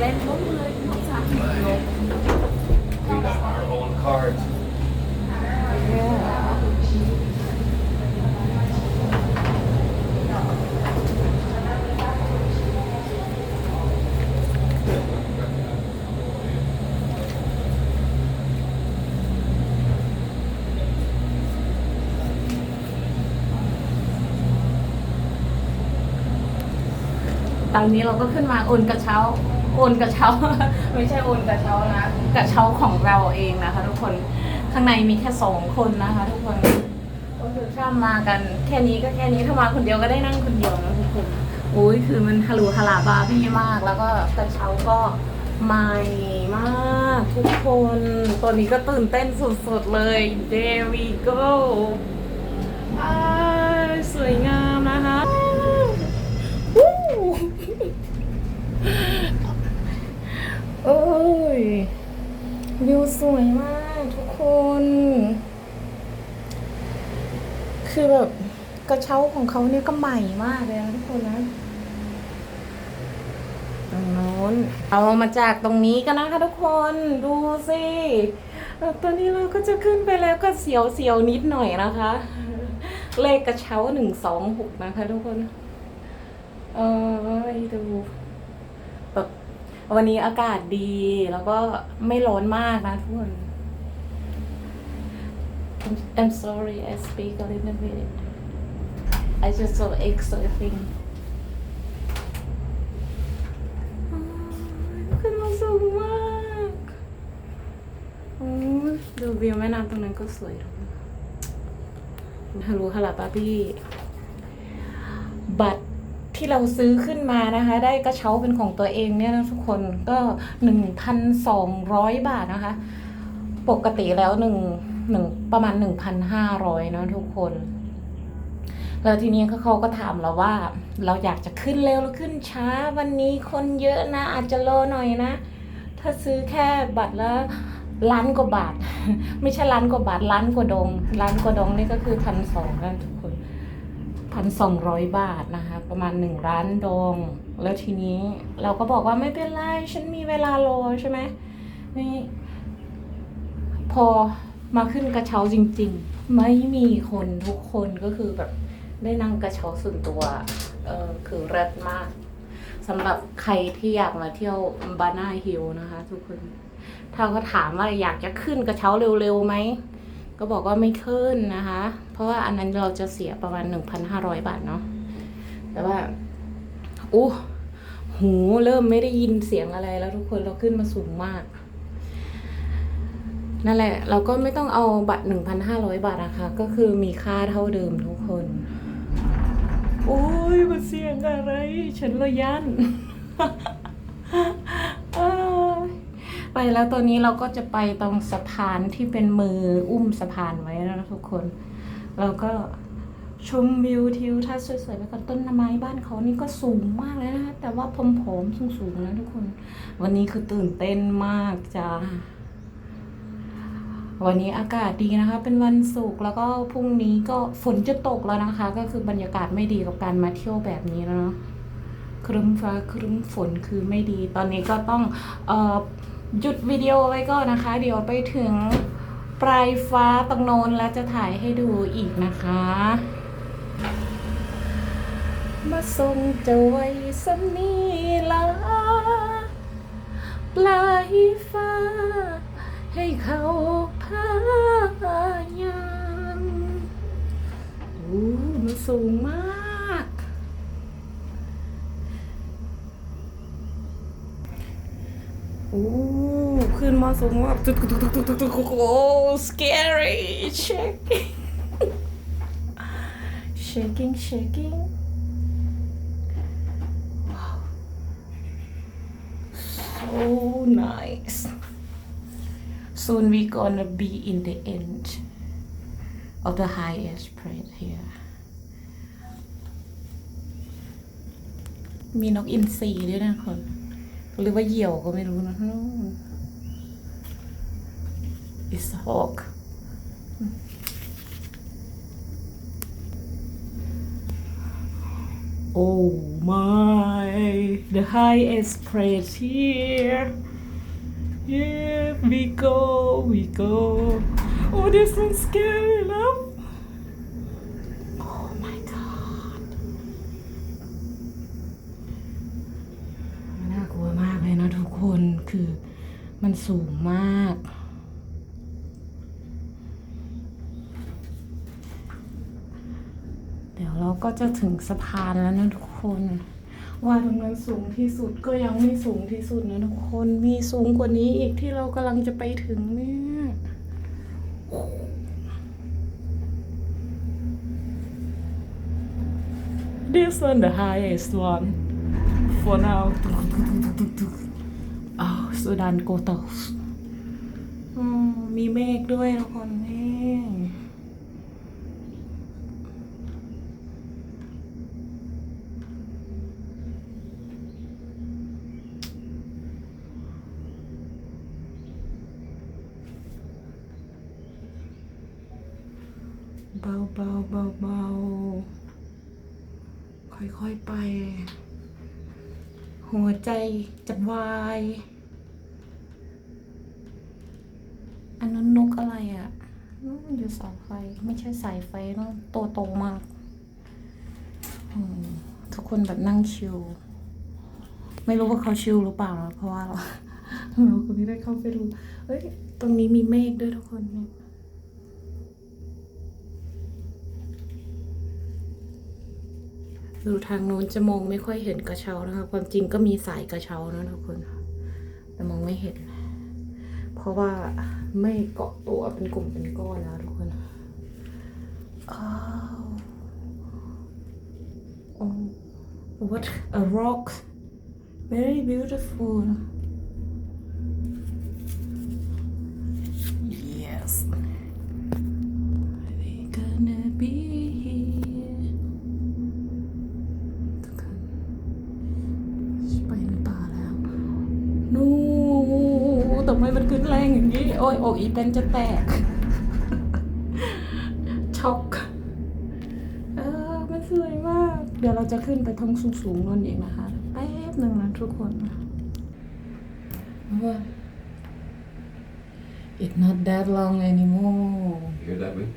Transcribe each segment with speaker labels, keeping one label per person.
Speaker 1: เล่นล้มเลยนกจ้ะนก
Speaker 2: We got our own cards.
Speaker 1: ตอนนี้เราก็ขึ้นมาโอนกระเช้า โอนกระเช้า ไม่ใช่โอนกระเช้านะกระเช้าของเราเองนะคะ ทุกคนข้างในมีแค่สองคนนะคะ ทุกคนก็คือถ้ามากันแค่นี้ก็แค่นี้ถ้ามาคนเดียวก็ได้นั่งคนเดียวนะทุกคนโอ้ยคือมันฮารูฮาลาบาร์บี้มาก แล้วก็กระเช้าก็ใหม่มากทุกคนตอนนี้ก็ตื่นเต้นสุดๆเลย There we go สวยงามนะคะ เอ้ย วิวสวยมากทุกคน คือแบบกระเช้าของเขาเนี่ยก็ใหม่มากเลยนะทุกคนนะตรงโน้นเอามาจากตรงนี้กันนะคะทุกคนดูสิตอนนี้เราก็จะขึ้นไปแล้วก็เสียวเสียวนิดหน่อยนะคะ เลขกระเช้าหนึ่งสองหกนะคะทุกคน เออดู วันนี้อากาศดี แล้วก็ไม่ร้อนมากนะทุกคน I'm, sorry I speak a little bit I just so exciting ขึ้นมาสูงมากโอ้ดูวิวแม่น้ำตรงนั้นก็สวยฮัลโหลฮัลโหลป้าพี่บัต ที่เราซื้อขึ้นมานะคะ ได้กระเช้าเป็นของตัวเองเนี่ยนะทุกคนก็หนึ่งพันสองร้อยบาทนะคะ ปกติแล้วหนึ่งหนึ่งประมาณหนึ่งพันห้าร้อยนะทุกคน แล้วทีนี้เขาเขาก็ถามเราว่า เราอยากจะขึ้นเร็วหรือขึ้นช้า วันนี้คนเยอะนะ อาจจะรอหน่อยนะ ถ้าซื้อแค่บัตรละล้านกว่าบาท ไม่ใช่ล้านกว่าบาทล้านกว่าดงล้านกว่าดงนี่ก็คือพันสองนะทุก คนพันสองร้อยบาทนะคะ ประมาณหนึ่งล้านดอง แล้วทีนี้เราก็บอกว่าไม่เป็นไร ฉันมีเวลารอใช่ไหมนี่ พอมาขึ้นกระเช้าจริง ๆ ไม่มีคนทุกคนก็คือแบบได้นั่งกระเช้าส่วนตัวเออคือเลิศมากสำหรับใครที่อยากมาเที่ยวบานาฮิลนะคะ ทุกคน ถ้าเขาถามว่าอยากจะขึ้นกระเช้าเร็วๆไหม ก็บอกว่าไม่ขึ้นนะคะ เพราะว่าอันนั้นเราจะเสียประมาณ 1,500 บาทเนาะแต่ว่าอู้หูเริ่มไม่ได้ยินเสียงอะไรแล้วทุกคนเราขึ้นมาสูงมาก นั่นแหละ เราก็ไม่ต้องเอาบัตร 1,500 บาทนะคะ ก็คือมีค่าเท่าเดิมทุกคน โอ้ยมันเสียงอะไร ฉันละยัน ไปแล้วตอนนี้เราก็จะไปตรงสะพานที่เป็นมืออุ้มสะพานไว้แล้วนะทุกคน เราก็ชมวิวทิวทัศน์สวยๆไปก่อนต้นไม้บ้านเขานี่ก็สูงมากเลยนะคะแต่ว่าผอมๆสูงๆนะทุกคน วันนี้คือตื่นเต้นมากจ้าวันนี้อากาศดีนะคะ เป็นวันศุกร์แล้วก็พรุ่งนี้ก็ฝนจะตกแล้วนะคะ ก็คือบรรยากาศไม่ดีกับการมาเที่ยวแบบนี้แล้วเนาะครึ้มฟ้าครึ้มฝนคือไม่ดี ตอนนี้ก็ต้องเอ่อ หยุดวิดีโอไว้ก่อนนะคะ เดี๋ยวไปถึงปลายฟ้าตรงโน้นแล้วจะถ่ายให้ดูอีกนะคะ มาส่งจอยสมีลาปลายฟ้า ให้เขาพายังโอ้มันสูงมาก โอ้ขึ้นมา สูงมากตึกตึกตึกตึกตึกตึกโอ้ scary shaking shaking shaking wow so nice soon we gonna be in the end of the highest point here มีนกอินทรีด้วยนะคน หรือว่าเหยี่ยวก็ไม่รู้นะนู่น It's a hawk Oh my Yay! The highest place here. Yeah, we go, we go. Oh, this one's scary enough. Oh my god. น่ากลัวมากเลยนะทุกคนคือมันสูงมาก เดี๋ยวเรา ก็จะถึงสะพานแล้วนะทุกคน ว่าตรงนั้นสูงที่สุดก็ยังไม่สูงที่สุดนะทุกคนมีสูงกว่านี้อีกที่เรากำลังจะไปถึงเนี่ย This one the highest one for now อ้าวสุดานโกโตสอืมมีเมฆด้วยทุกคนนี่ เบาเบาเบาเบาค่อยๆไป หัวใจจะวาย อันนั้นนกอะไรอะ่ะนู่นอยู่เสาไฟไม่ใช่สายไฟนู่นโตโตมากทุกคนแบบนั่งชิลไม่รู้ว่าเขาชิลหรือเปล่านะเพราะว่าเราเราก็ไม่ได้เข้าไปดูเอ้ย ตรงนี้มีเมฆด้วยทุกคนเนี่ย ดูทางโน้นจะมองไม่ค่อยเห็นกระเช้านะคะ ความจริงก็มีสายกระเช้านะทุกคนแต่มองไม่เห็น เพราะว่าไม่เกาะตัวเป็นกลุ่มเป็นก้อนแล้วทุกคนอ้าว oh what a rock very beautiful yes ย่างนี้โอ้ยอกอีเต้นจะแตก ช็อก เออ มันสวยมาก เดี๋ยวเราจะขึ้นไปทางสูงๆนั่นเองนะคะ แป๊บหนึ่งนะทุกคนว่า It's not that long anymore
Speaker 2: You hear that, wind?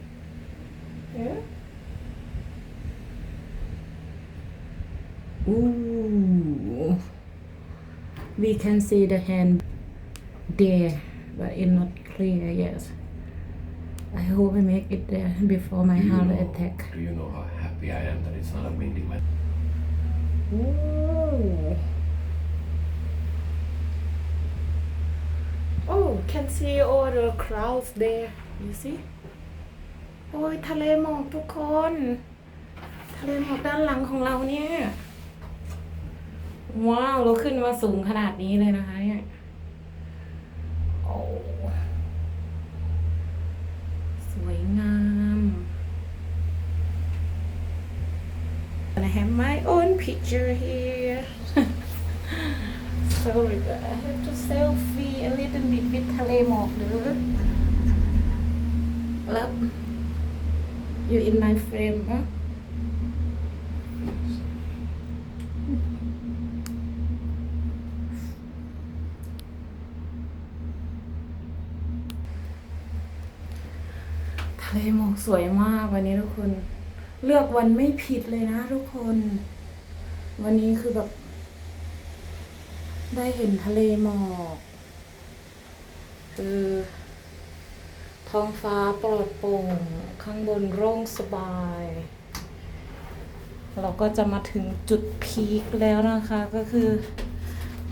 Speaker 1: Yeah. Ooh. We can see the hand there, but it's not clear. Yes. I hope I make it there before my
Speaker 2: Do you
Speaker 1: heart
Speaker 2: know-
Speaker 1: attack.
Speaker 2: Do you know how happy I am that it's not a windy weather?
Speaker 1: Ooh. Oh, can see all the clouds there. You see? โอ้ยทะเลหมอกทุกคน ทะเลหมอกด้านหลังของเราเนี่ย ว้าว เราขึ้นมาสูงขนาดนี้เลยนะคะเนี่ย โอ้ สวยงาม And I have my own picture here. Sorry, but I have to selfie a little bit with ทะเลหมอกเด้อ Love you in my frame, huh?. ทะเลหมอกสวยมากวันนี้ทุกคน เลือกวันไม่ผิดเลยนะทุกคน วันนี้คือแบบ ได้เห็นทะเลหมอกเออท้องฟ้าปลอดโปร่ง ข้างบนโล่งสบาย เราก็จะมาถึงจุดพีคแล้วนะคะ ก็คือ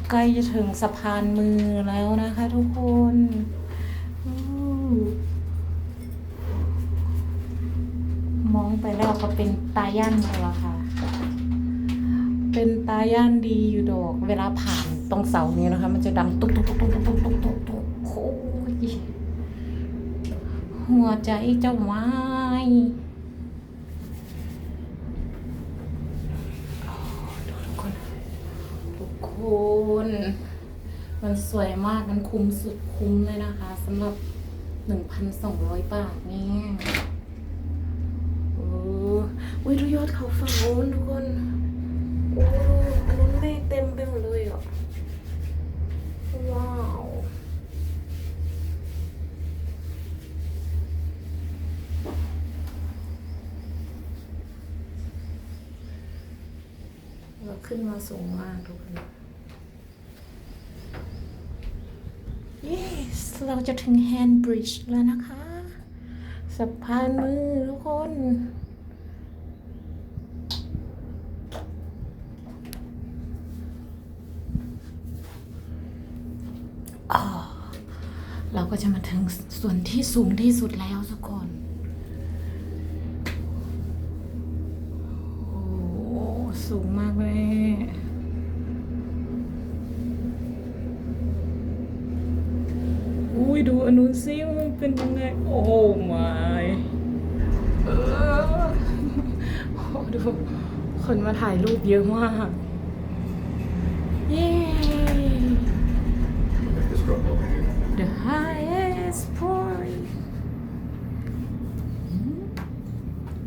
Speaker 1: ใกล้จะถึงสะพานมือแล้วนะคะทุกคนอมองไปแล้วก็เป็นตาย่านเลยละค่ะ เป็นตาย่านดีอยู่ดอก เวลาผ่านตรงเสานี้นะคะ มันจะดังตุ๊กตุ๊กตุ๊กตุ๊กตุ๊กตุ๊กตุ๊กตุ๊กโอ้ยหัวใจจะวายโอ้ยทุกคน ทุกคน มันสวยมากมันคุ้มสุดคุ้มเลยนะคะสำหรับ1,200บาทเนี่ยโอ้ยดูยอดเขาฝั่งโน้นทุกคน อันนั้นได้เต็มไปหมดเลยอะ ว้าวเราขึ้นมาสูงมากทุกคนเยสเราจะถึงแฮนด์บริดจ์แล้วนะคะ สะพานมือทุกคน เราก็จะมาถึงส่วนที่สูงที่สุดแล้วทุกคนโอ้สูงมากเลยอุ้ยดูอนนู้นซิมันเป็นยังไงโอ้ my เออโอ้ดูคนมาถ่ายรูปเยอะมาก เย้ highest point.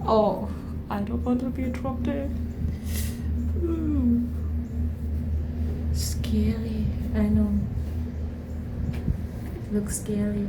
Speaker 1: Oh, I don't want to be dropped there. Ooh. Scary, I know. Looks scary.